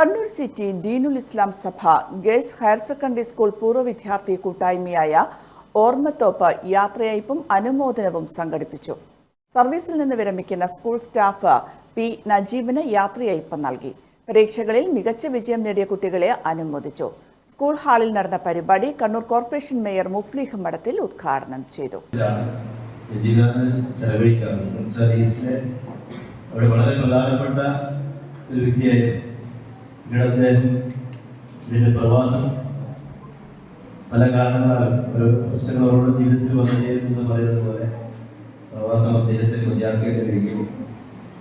Kannur city ദീനുൽ ഇസ്ലാം സഭ girls higher secondary school പൂർവ വിദ്യാർത്ഥി കൂട്ടായ്മയായ ഓർമ്മത്തോപ്പ് യാത്രയയപ്പും അനുമോദനവും സംഘടിപ്പിച്ചു. സർവീസിൽ നിന്ന് വിരമിക്കുന്ന സ്കൂൾ സ്റ്റാഫ് പി നജീബിന് യാത്രയയപ്പ് നൽകി. പരീക്ഷകളിൽ മികച്ച വിജയം നേടിയ കുട്ടികളെ അനുമോദിച്ചു. സ്കൂൾ ഹാളിൽ നടന്ന പരിപാടി കണ്ണൂർ കോർപ്പറേഷൻ മേയർ മുസ്ലിഹ് മഠത്തിൽ ഉദ്ഘാടനം ചെയ്തു. അവിടെ വളരെ പ്രധാനപ്പെട്ട ഒരു വ്യക്തിയായിരുന്നു പിന്നീട് അദ്ദേഹം ഇതിന്റെ പ്രവാസം പല കാരണങ്ങളാലും ഒരു പുസ്തകങ്ങളോട് ജീവിതത്തിൽ വന്നു ചേരുന്നു പറയുന്നത് പോലെ പ്രവാസം അദ്ദേഹത്തിന് മതിയാക്കേണ്ടി വരികയും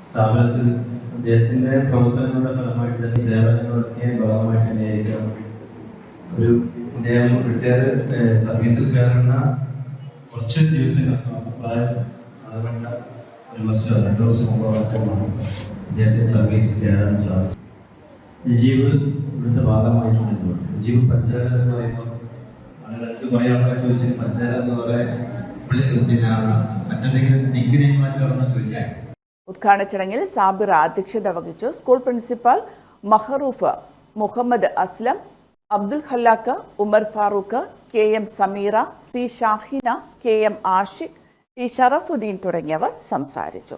സ്ഥാപനത്തിൽ അദ്ദേഹത്തിന്റെ പ്രവർത്തനങ്ങളുടെ ഫലമായിട്ട് തന്നെ സേവനങ്ങളൊക്കെ ഭാഗമായിട്ട് തന്നെയായിരിക്കാം ഒരു അദ്ദേഹം റിട്ടയർ സർവീസിൽ കയറുന്ന കുറച്ച് ദിവസങ്ങൾ പ്രായം ആകേണ്ട ഒരു വർഷം രണ്ട് വർഷം മുമ്പ് മാറ്റമാണ് അദ്ദേഹത്തിന് സർവീസിൽ കയറാൻ സാധിച്ചു നജീബ് ഇവിടുത്തെ ഭാഗമായിട്ടാണ് നജീബ് പഞ്ചാര എന്ന് പറയുമ്പോൾ ആളുകളടുത്ത് കുറേ ആൾക്കാർ ചോദിച്ചാൽ പഞ്ചാര എന്ന് പറയാൻ പിന്നെ മറ്റെന്തെങ്കിലും ഡിഗ്രി മാറ്റിയാണെന്ന് ചോദിച്ചാൽ. ഉദ്ഘാടന ചടങ്ങിൽ സാബിർ അധ്യക്ഷത വഹിച്ചു. School principal Mahroof Muhammad Aslam Abdul Khallaq Umar Farooq K M Sameera C Shahina K M Ashiq T Sharafuddeen തുടങ്ങിയവർ സംസാരിച്ചു.